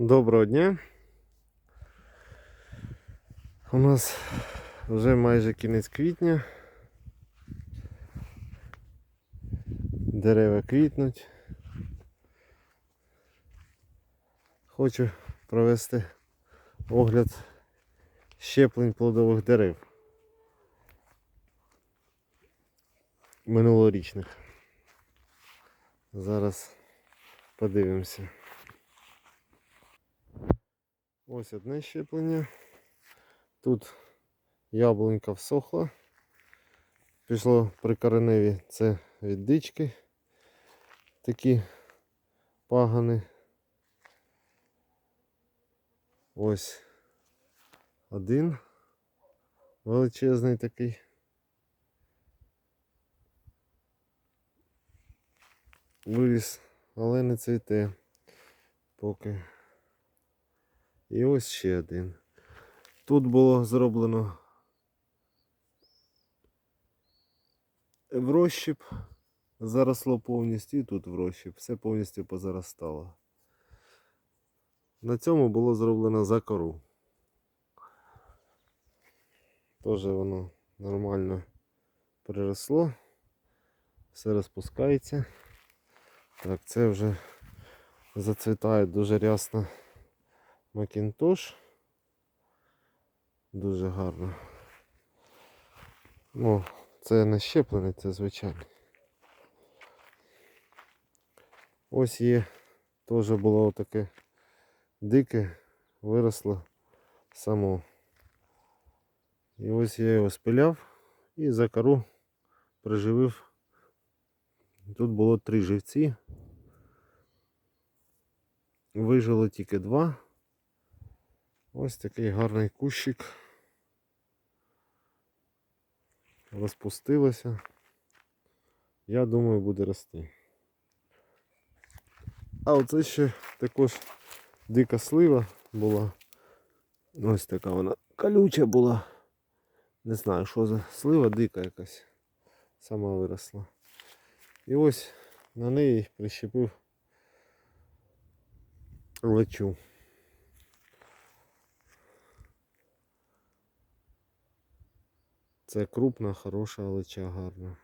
Доброго дня. У нас вже майже кінець квітня. Дерева квітнуть. Хочу провести огляд щеплень плодових дерев. Минулорічних. Зараз подивимося. Ось одне щеплення. Тут яблунька всохла. Пішло при кореневі це від дички. Такі пагани. Ось один величезний такий. Виріс, але не цвіте поки. І ось ще один. Тут було зроблено в розщіп, заросло повністю і тут в розщіп. Все повністю позаростало. На цьому було зроблено за кору. Теж воно нормально приросло. Все розпускається. Так, це вже зацвітає дуже рясно. Макінтош. Дуже гарно. Ну, це не це звичайний. Ось є, теж було таке дике, виросло само. І ось я його спиляв і за кору приживив. Тут було три живці. Вижило тільки два. Ось такий гарний кущик. Розпустилося. Я думаю, буде рости. А оце ще також дика слива була. Ось така вона колюча була. Не знаю, що за слива дика якась. Сама виросла. І ось на неї прищепив лечу. Це крупна, хороша лича гарна.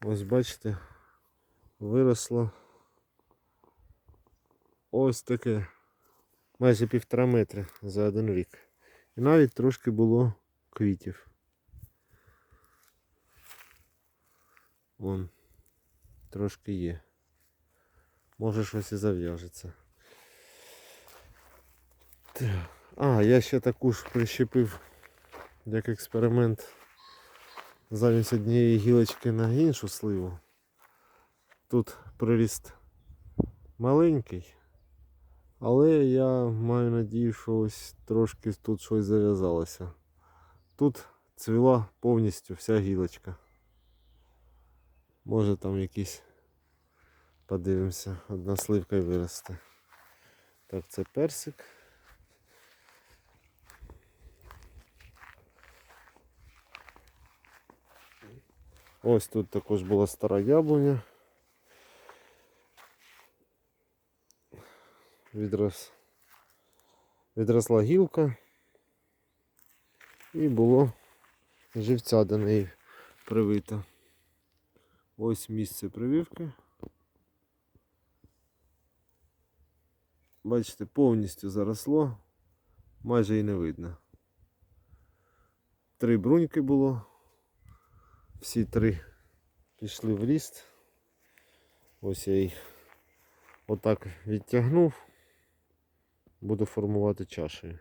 Ось бачите, виросло ось таке майже півтора метри за один рік. І навіть трошки було квітів. Вон, трошки є. Може щось і зав'яжеться. А, я ще таку ж прищепив як експеримент замість однієї гілочки на іншу сливу. Тут приріст маленький, але я маю надію, що ось трошки тут щось зав'язалося. Тут цвіла повністю вся гілочка. Може там якісь подивимося, одна сливка й виросте. Так, це персик. Ось тут також була стара яблуня. Відрос... Відросла гілка і було живця до неї привито. Ось місце прививки. Бачите, повністю заросло, майже і не видно. Три бруньки було. Всі три пішли в ріст. Ось я їх отак відтягнув. Буду формувати чашею.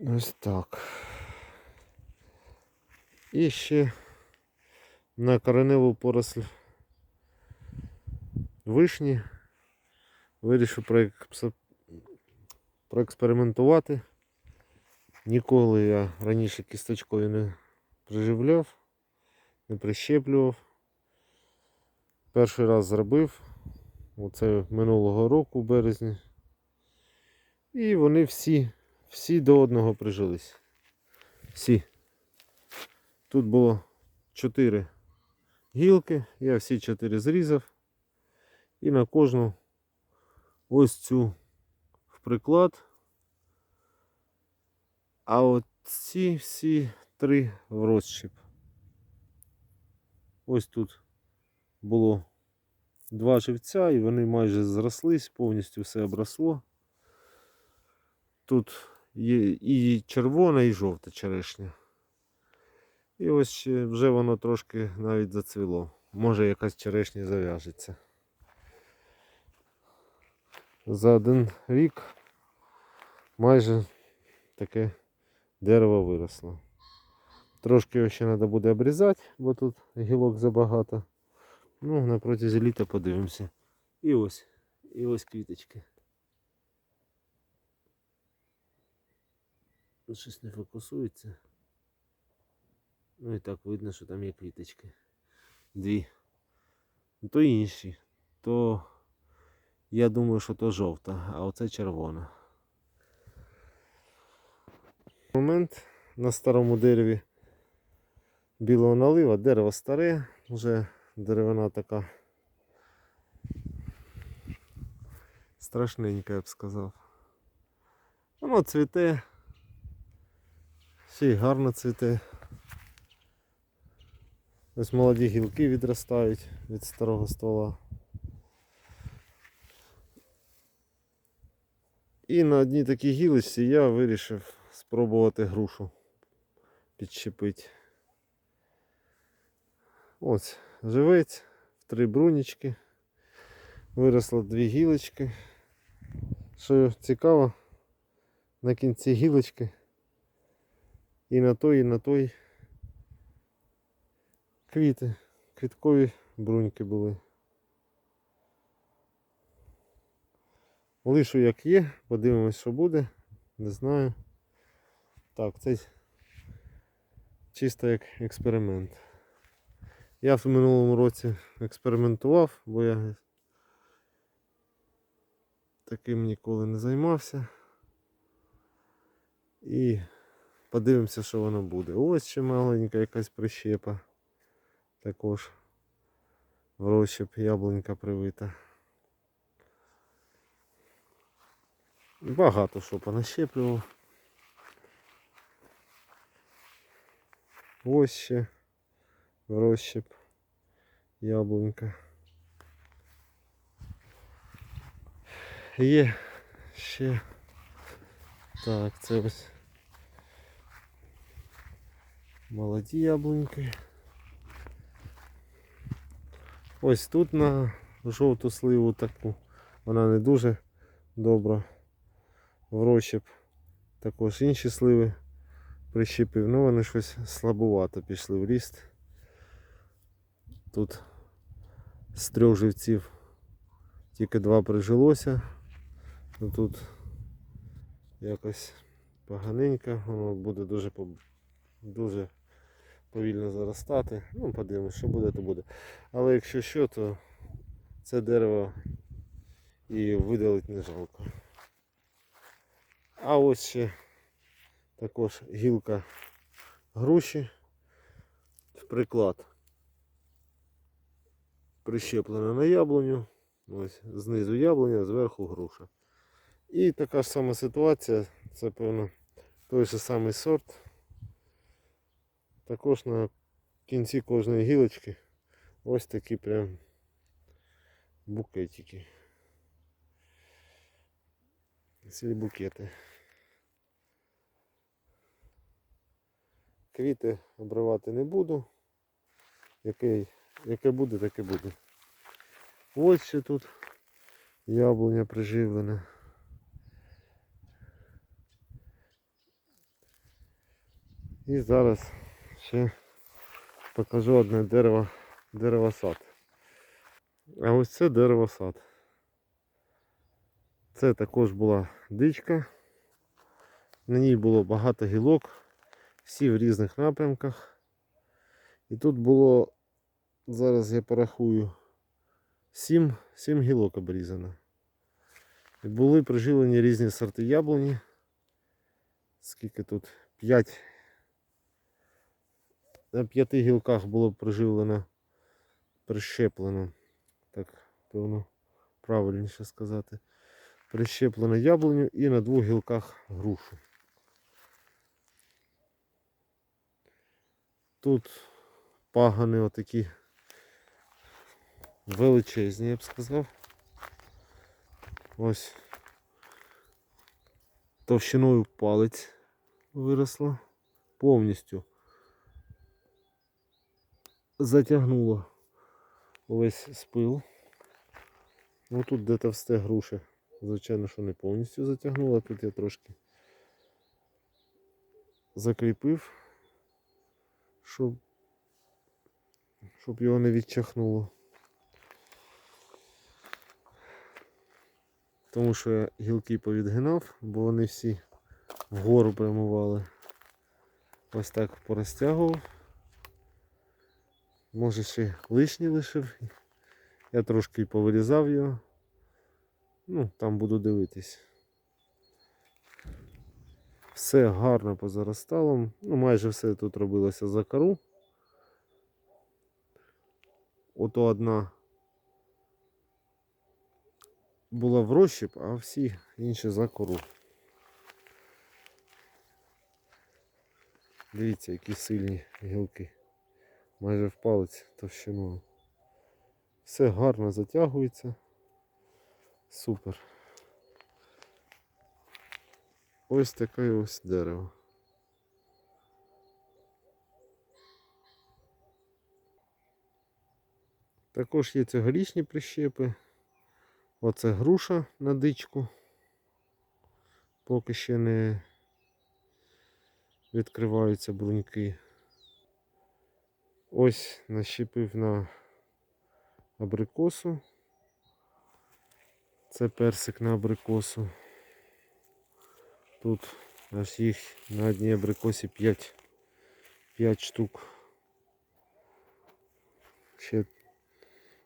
Ось так. І ще на кореневу поросль вишні вирішив проекс- проекспериментувати. Ніколи я раніше кісточкою не приживляв, не прищеплював. Перший раз зробив. Оце минулого року в березні. І вони всі, всі до одного прижились. Всі. Тут було 4 гілки, я всі 4 зрізав. І на кожну ось цю в приклад. А от ці всі три в розчіп. Ось тут було два живця, і вони майже зрослись, повністю все обросло. Тут є і червона, і жовта черешня. І ось вже воно трошки навіть зацвіло. Може якась черешня зав'яжеться. За один рік майже таке дерево виросло. Трошки його ще треба буде обрізати, бо тут гілок забагато. Ну, на протязі літа подивимося. І ось, і ось квіточки. Тут щось не фокусується. Ну і так видно, що там є квіточки. Дві. То інші. То я думаю, що то жовта, а оце червона. Момент на старому дереві білого налива, дерево старе, вже деревина така страшненька, я б сказав. Воно цвіте, ще й гарно цвіте. Ось молоді гілки відростають від старого ствола. І на одній такій гілочці я вирішив спробувати грушу підщепити. Ось живець в три брунічки. Виросло дві гілочки. Що цікаво, на кінці гілочки і на той, і на той квіти, квіткові бруньки були. Лишу як є, подивимось, що буде, не знаю. Так, це чисто як експеримент. Я в минулому році експериментував, бо я таким ніколи не займався. І подивимося, що воно буде. Ось ще маленька якась прищепа. Також в розщеп яблунька привита. Багато що понащеплював. Ось ще в розщеп яблунька. Є ще. Так, це ось молоді яблуньки. Ось тут на жовту сливу таку. Вона не дуже добра. В розщеп також інші сливи прищепив, ну вони щось слабувато пішли в ріст. Тут з трьох живців тільки два прижилося. Ну тут якось поганенько, воно буде дуже дуже повільно заростати. Ну, подивимось, що буде, то буде. Але якщо що, то це дерево і видалить не жалко. А ось ще також гілка груші в приклад. Прищеплена на яблуню. Ось знизу яблуня, зверху груша. І така ж сама ситуація, це певно той же самий сорт. Також на кінці кожної гілочки ось такі прям букетики. Цілі букети. Квіти обривати не буду. Яке, яке буде, таке буде. Ось ще тут яблуня приживлена. І зараз ще покажу одне дерево, деревосад. А ось це деревосад. Це також була дичка. На ній було багато гілок, всі в різних напрямках. І тут було, зараз я порахую, 7, 7 гілок обрізано. І були приживлені різні сорти яблуні. Скільки тут? 5. На п'яти гілках було приживлено, прищеплено. Так, певно, правильніше сказати. Прищеплено яблуню і на двох гілках грушу. Тут пагани отакі величезні, я б сказав. Ось товщиною палець виросло. Повністю затягнуло увесь спил. Ну тут де товсте груші. Звичайно, що не повністю затягнуло, тут я трошки закріпив, щоб, щоб його не відчахнуло. Тому що я гілки повідгинав, бо вони всі вгору прямували. Ось так порозтягував. Може ще лишній лишив. Я трошки повирізав його. Ну, там буду дивитись. Все гарно позаростало. Ну, майже все тут робилося за кору. Ото одна була в розщіп, а всі інші за кору. Дивіться, які сильні гілки. Майже в палець товщиною. Все гарно затягується. Супер. Ось таке ось дерево. Також є цьогорічні прищепи. Оце груша на дичку. Поки ще не відкриваються бруньки. Ось нащепив на абрикосу. Це персик на абрикосу. Тут аж їх на одній абрикосі 5, 5 штук. Ще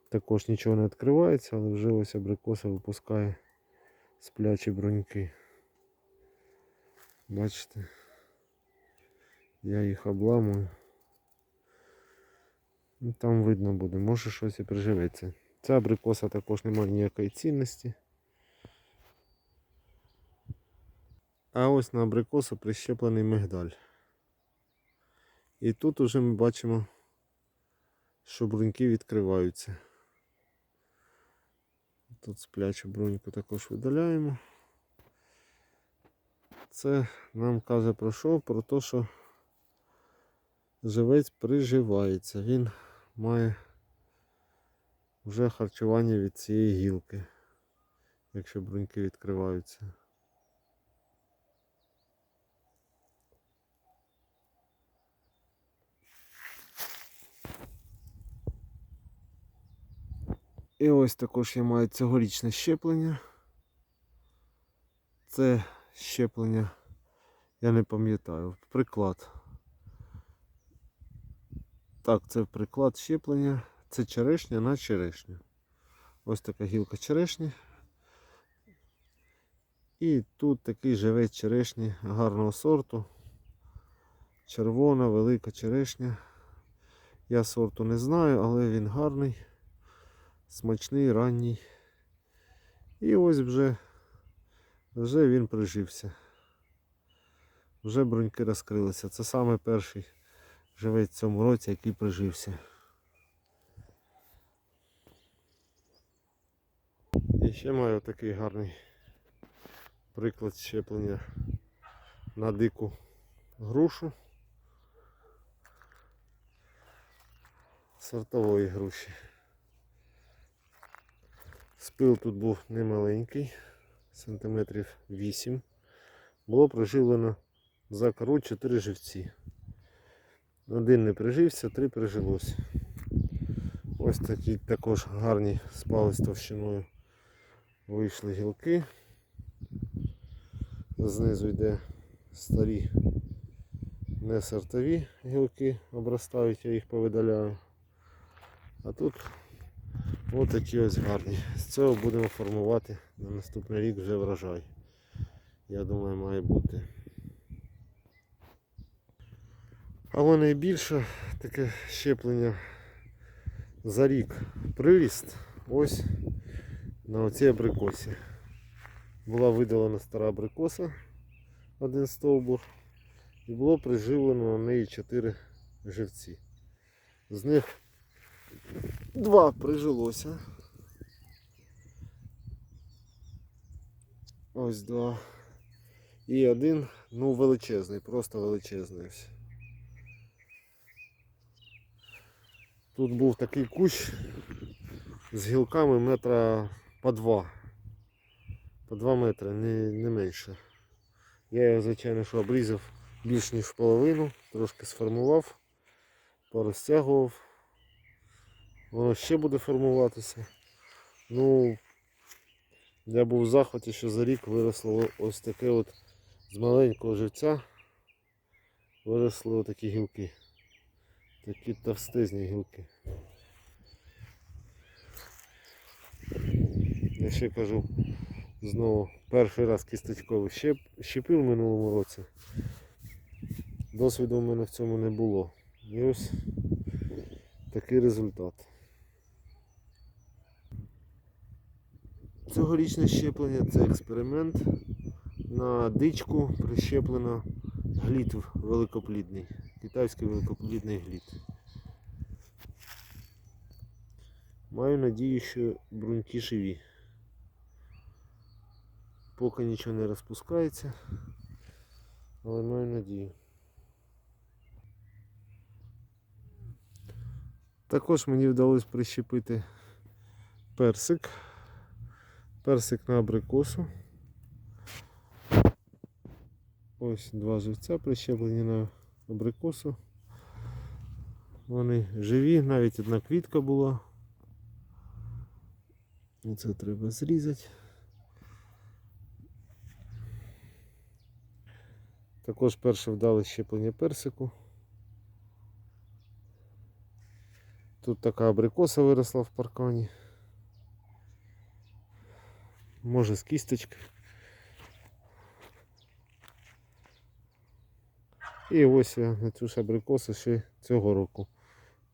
також нічого не відкривається, але вже ось абрикоса випускає сплячі бруньки. Бачите, я їх обламую. Ну, Там видно буде, може щось і приживеться. Ця абрикоса також не має ніякої цінності. А ось на абрикосу прищеплений мигдаль. І тут уже ми бачимо, що бруньки відкриваються. Тут сплячу бруньку також видаляємо. Це нам каже про що? Про те, що живець приживається. Він має вже харчування від цієї гілки, якщо бруньки відкриваються. І ось також я маю цьогорічне щеплення. Це щеплення, я не пам'ятаю, приклад. Так, це приклад щеплення. Це черешня на черешню. Ось така гілка черешні. І тут такий живець черешні гарного сорту. Червона, велика черешня. Я сорту не знаю, але він гарний, смачний, ранній. І ось вже, вже він прижився. Вже бруньки розкрилися. Це саме перший живець в цьому році, який прижився. І ще маю такий гарний приклад щеплення на дику грушу сортової груші. Спил тут був немаленький, сантиметрів 8. Було приживлено за кору 4 живці. Один не прижився, три прижилось. Ось такі також гарні спали з товщиною. Вийшли гілки. Знизу йде старі не сортові гілки обростають, я їх повидаляю. А тут ось такі ось гарні. З цього будемо формувати на наступний рік вже врожай. Я думаю, має бути. Але найбільше таке щеплення за рік приріст ось на оцій абрикосі. Була видалена стара абрикоса, один стовбур, і було приживлено на неї 4 живці. З них два прижилося. Ось два. І один, ну, величезний, просто величезний. Тут був такий кущ з гілками метра по два. По два метри, не, не менше. Я його, звичайно, що обрізав більш ніж половину, трошки сформував, порозтягував. Воно ще буде формуватися. Ну, я був в захваті, що за рік виросло ось таке от з маленького живця виросли такі гілки. Такі товстезні гілки. Я ще кажу знову перший раз кісточковий щеп, щепив в минулому році. Досвіду в мене в цьому не було. І ось такий результат. Цьогорічне щеплення це експеримент. На дичку прищеплено гліт великоплідний. Китайський великоплідний гліт. Маю надію, що бруньки живі. Поки нічого не розпускається, але маю надію. Також мені вдалося прищепити персик. Персик на абрикосу. Ось два живця прищеплені на абрикосу. Вони живі, навіть одна квітка була. Це треба зрізати. Також перше вдале щеплення персику. Тут така абрикоса виросла в паркані. Може з кісточки. І ось я на цю ж абрикосу ще цього року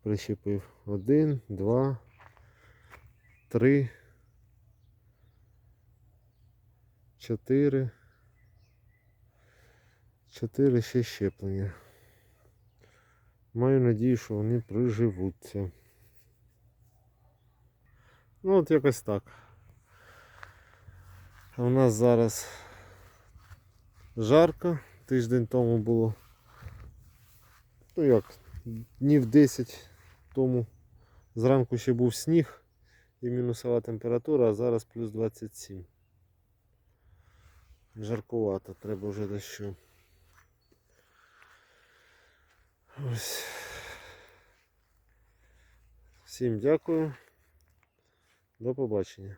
прищепив. Один, два, три, чотири. Чотири ще щеплення. Маю надію, що вони приживуться. Ну от якось так. У нас зараз жарко. Тиждень тому було. Ну як, днів 10 тому зранку ще був сніг і мінусова температура, а зараз плюс 27. Жаркувато, треба вже дощу. Ось. Всім дякую. До побачення.